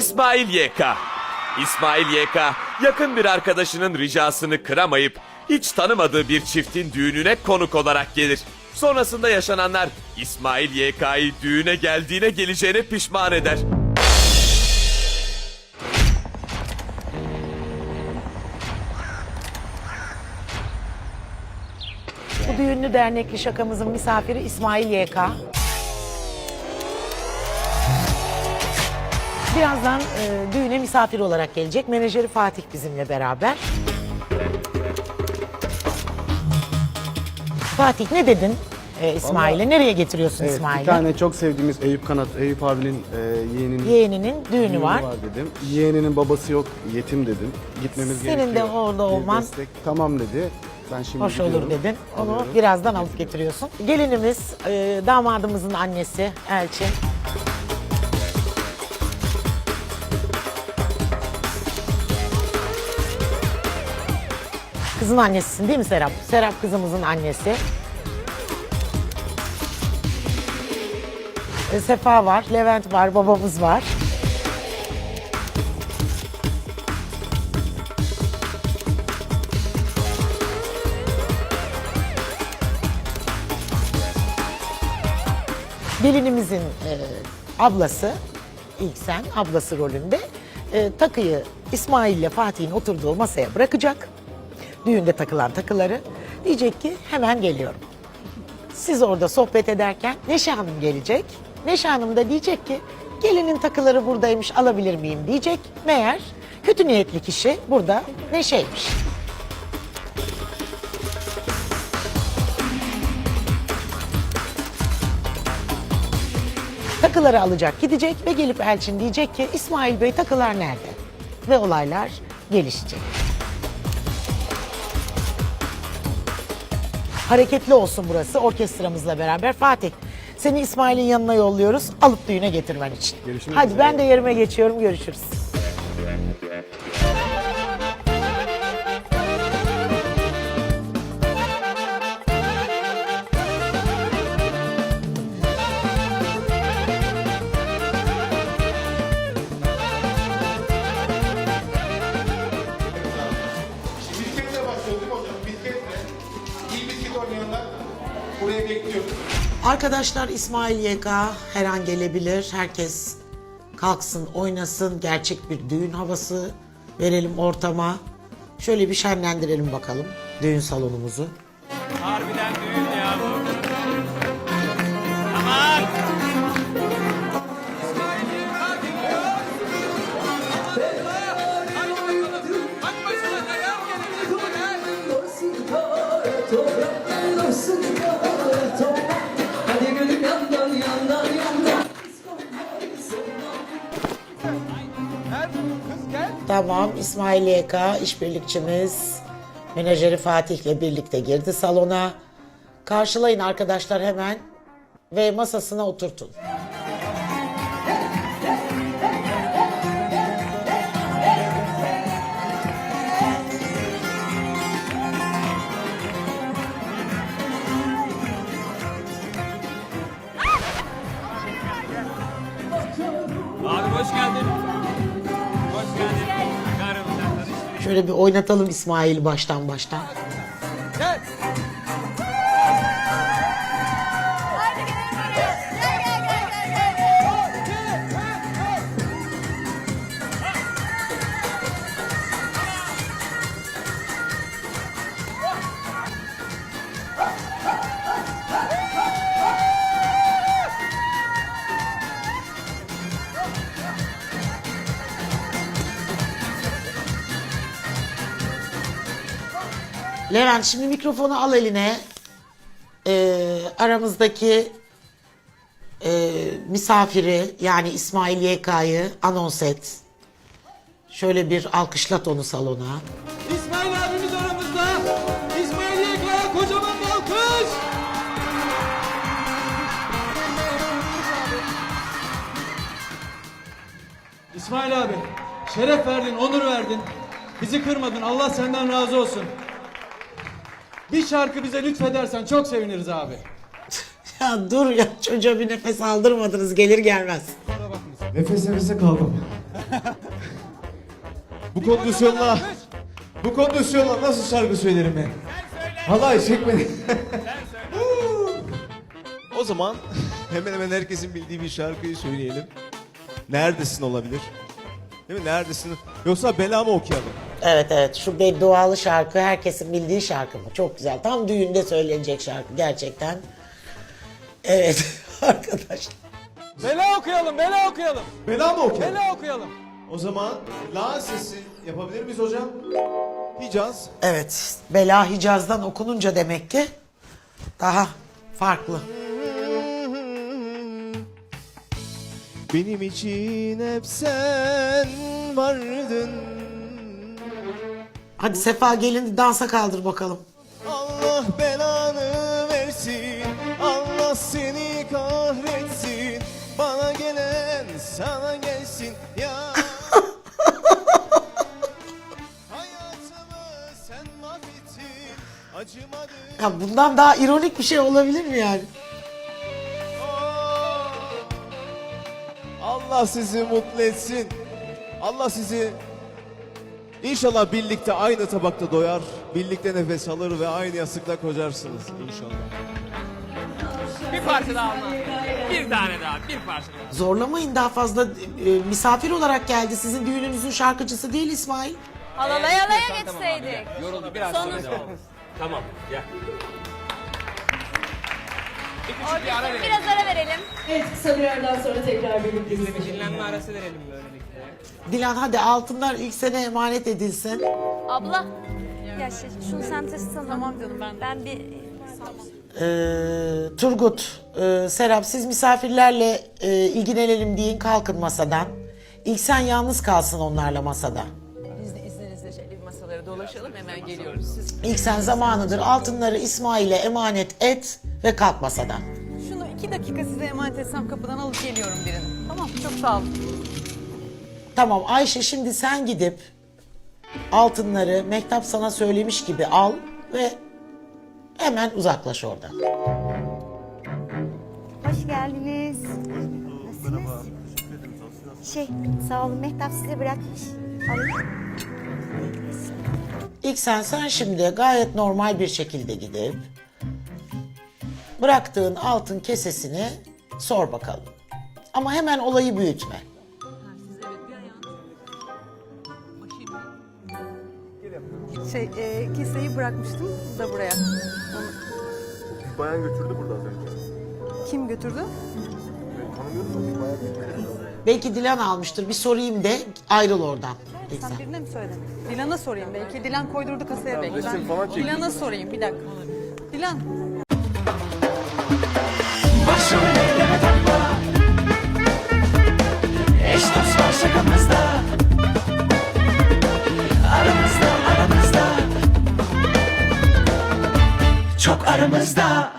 İsmail YK. İsmail YK yakın bir arkadaşının ricasını kıramayıp hiç tanımadığı bir çiftin düğününe konuk olarak gelir. Sonrasında yaşananlar İsmail YK'yı düğüne geldiğine geleceğine pişman eder. Bu düğünlü dernekli şakamızın misafiri İsmail YK. Birazdan e, düğüne misafir olarak gelecek. Menajeri Fatih bizimle beraber. Fatih ne dedin e, İsmail'e? Nereye getiriyorsun Evet, İsmail'i? bir tane çok sevdiğimiz Eyüp Kanat, Eyüp abinin e, yeğeninin Yeğeninin düğünü, düğünü var. dedim. Yeğeninin babası yok, yetim dedim. Gitmemiz Senin de gerekiyor. orada Bir olman destek. Tamam dedi. Ben şimdi Hoş gidiyorum. olur dedin. Onu Alıyorum. birazdan alıp getiriyorsun. Gelinimiz, e, damadımızın annesi Elçin. Kızın annesisin değil mi Serap? Serap kızımızın annesi. E, Sefa var, Levent var, babamız var. gelinimizin e, ablası, ilk sen ablası rolünde e, takıyı İsmail ile Fatih'in oturduğu masaya bırakacak. Düğünde takılan takıları. Diyecek ki hemen geliyorum. Siz orada sohbet ederken Neşe Hanım gelecek. Neşe Hanım da diyecek ki gelinin takıları buradaymış alabilir miyim diyecek. Meğer kötü niyetli kişi burada Neşe'ymiş. Takıları alacak gidecek ve gelip Elçin diyecek ki İsmail Bey takılar nerede? Ve olaylar gelişecek. Hareketli olsun burası orkestramızla beraber. Fatih seni İsmail'in yanına yolluyoruz alıp düğüne getirmen için. Görüşmek Hadi üzere. ben de yerime geçiyorum görüşürüz. Buraya bekliyoruz. Arkadaşlar İsmail YK her an gelebilir. Herkes kalksın, oynasın. Gerçek bir düğün havası verelim ortama. Şöyle bir şenlendirelim bakalım düğün salonumuzu. Harbiden düğün ya bu. Tamam İsmail YK işbirlikçimiz menajeri Fatih'le birlikte girdi salona. Karşılayın arkadaşlar hemen ve masasına oturtun. Şöyle bir oynatalım İsmail'i baştan baştan. Levent şimdi mikrofonu al eline. Ee, aramızdaki e, misafiri yani İsmail YK'yı anons et. Şöyle bir alkışlat onu salona. İsmail abimiz aramızda. İsmail Yekaya kocaman bir alkış. İsmail abi, şeref verdin, onur verdin. Bizi kırmadın, Allah senden razı olsun. Bir şarkı bize lütfedersen çok seviniriz abi. Ya dur ya çocuğa bir nefes aldırmadınız gelir gelmez. Nefes nefese kaldım. bu kondisyonla bu kondisyonla nasıl şarkı söylerim ben? Halay çekmedi. o zaman hemen hemen herkesin bildiği bir şarkıyı söyleyelim. Neredesin olabilir? Değil mi? Neredesin? Yoksa bela mı okuyalım? Evet evet şu beddualı şarkı herkesin bildiği şarkı mı? Çok güzel. Tam düğünde söylenecek şarkı gerçekten. Evet arkadaşlar. Bela okuyalım, bela okuyalım. Bela mı okuyalım? Bela okuyalım. O zaman la sesi yapabilir miyiz hocam? Hicaz. Evet Bela Hicaz'dan okununca demek ki daha farklı. Benim için hep sen vardın. Hadi Sefa gelin dansa kaldır bakalım. Allah belanı versin. Allah seni kahretsin. Bana gelen sana gelsin ya. Hayatımı sen mahvettin. Acımadın. Ya bundan daha ironik bir şey olabilir mi yani? Allah sizi mutlu etsin. Allah sizi inşallah birlikte aynı tabakta doyar, birlikte nefes alır ve aynı yastıkta kocarsınız inşallah. Bir parça daha alma. Bir tane daha, bir parça daha. Zorlamayın daha fazla e, misafir olarak geldi. Sizin düğününüzün şarkıcısı değil İsmail. Alalaya alaya geçseydik. Yoruldu biraz sonra. Tamam, gel. Bir küçük bir ara verelim. Biraz ara verelim. Evet kısa bir aradan sonra tekrar birlikteyiz. Bir dinlenme arası verelim böylelikle. Dilan hadi altınlar ilk sene emanet edilsin. Abla. Ya şey, şunu sen taşısana. Tamam canım ben. Ben bir... Ee, Turgut, e, Serap siz misafirlerle e, ilgilenelim deyin kalkın masadan. İlk sen yalnız kalsın onlarla masada. Dolaşalım hemen geliyoruz. Siz İlk sen zamanıdır altınları İsmail'e emanet et ve kalk masadan. şunu iki dakika size emanet etsem kapıdan alıp geliyorum birini. Tamam çok sağ olun. Tamam Ayşe şimdi sen gidip altınları Mehtap sana söylemiş gibi al ve hemen uzaklaş oradan. Hoş geldiniz. Nasılsınız? Şey, sağ olun Mehtap size bırakmış. Alayım. İlk sen sen şimdi gayet normal bir şekilde gidip bıraktığın altın kesesini sor bakalım. Ama hemen olayı büyütme. Şey e, keseyi bırakmıştım da buraya. Bayan götürdü burada az önce. Kim götürdü? Belki Dilan almıştır. Bir sorayım de ayrıl oradan. Sen birine mi söyledin? Dilan'a sorayım belki. Dilan koydurdu kasaya belki. resim falan çekeyim. Dilan'a sorayım bir dakika. Dilan Eş dost var şakamızda Aramızda aramızda Çok aramızda